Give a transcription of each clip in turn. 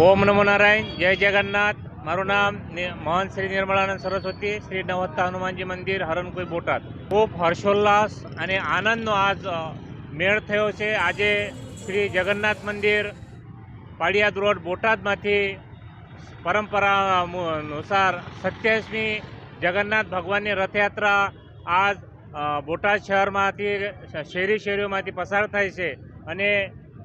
ઓમ નમો નારાયણ, જય જગન્નાથ. મારું નામ મહાન શ્રી નિર્મળાનંદ સરસ્વતી, શ્રી નવત્તા હનુમાનજી મંદિર, હરણકુઈ, બોટાદ. ખૂબ હર્ષોલ્લાસ અને આનંદનો આજ મેળ થયો છે. આજે શ્રી જગન્નાથ મંદિર પાડિયાદ રોડ, બોટાદમાંથી પરંપરા અનુસાર સત્યાવીસમી જગન્નાથ ભગવાનની રથયાત્રા આજ બોટાદ શહેરમાંથી શહેરી શહેરીઓમાંથી પસાર થાય છે. અને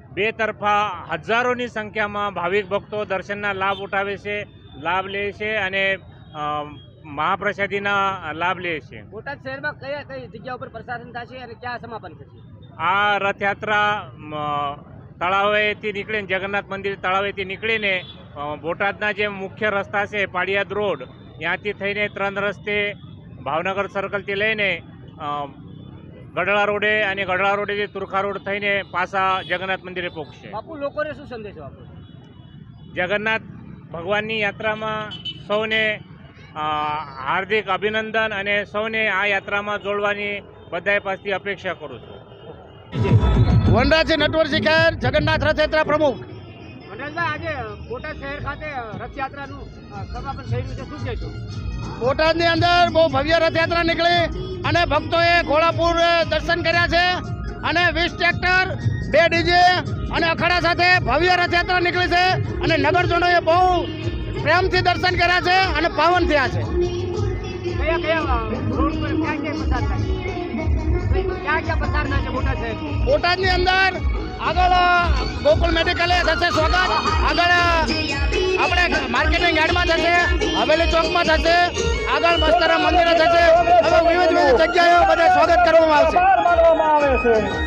બે તરફા હજારોની સંખ્યામાં ભાવિક ભક્તો દર્શનના લાભ ઉઠાવે છે લાભ લે છે અને મહાપ્રસાદીના લાભ લે છે. બોટાદ શહેરમાં કયા કઈ જગ્યા ઉપર પ્રસાદન થશે અને ક્યાં સમાપન થશે? આ રથયાત્રા તળાવેથી નીકળીને જગન્નાથ મંદિર તળાવેથી નીકળીને બોટાદના જે મુખ્ય રસ્તા છે પાડિયાદ રોડ ત્યાંથી થઈને ત્રણ રસ્તે ભાવનગર સર્કલથી લઈને ગઢડા રોડે અને ગઢડા રોડેથી તુરખા રોડ થઈને પાછા જગન્નાથ મંદિરે પહોંચશે બાપુ લોકોને શું સંદેશો આપો? જગન્નાથ ભગવાનની યાત્રામાં સૌને હાર્દિક અભિનંદન અને સૌને આ યાત્રામાં જોડવાની બધાય પાસેથી અપેક્ષા કરું છું. વનરાજ નટવરસિંહ ખેર જગન્નાથ રથયાત્રા પ્રમુખ. બોટાદની અંદર બહુ ભવ્ય રથયાત્રા નીકળી. અને ભક્તોએ ઘોડાપુર દર્શન કર્યા છે અને વીસ ટ્રેક્ટર બે ડીજે અને અખાડા સાથે ભવ્ય રથયાત્રા નીકળી છે અને નગરજનોએ બહુ પ્રેમથી દર્શન કર્યા છે અને પાવન થયા છે. બોટાદની અંદર આગળ ગોકુલ મેડિકલે થશે સ્વાગત. આગળ આપણે માર્કેટિંગ યાર્ડમાં થશે હવેલી ચોકમાં થશે. આગળ બસ્તરા મંદિરે થશે. હવે વિવિધ કરવામાં આવશે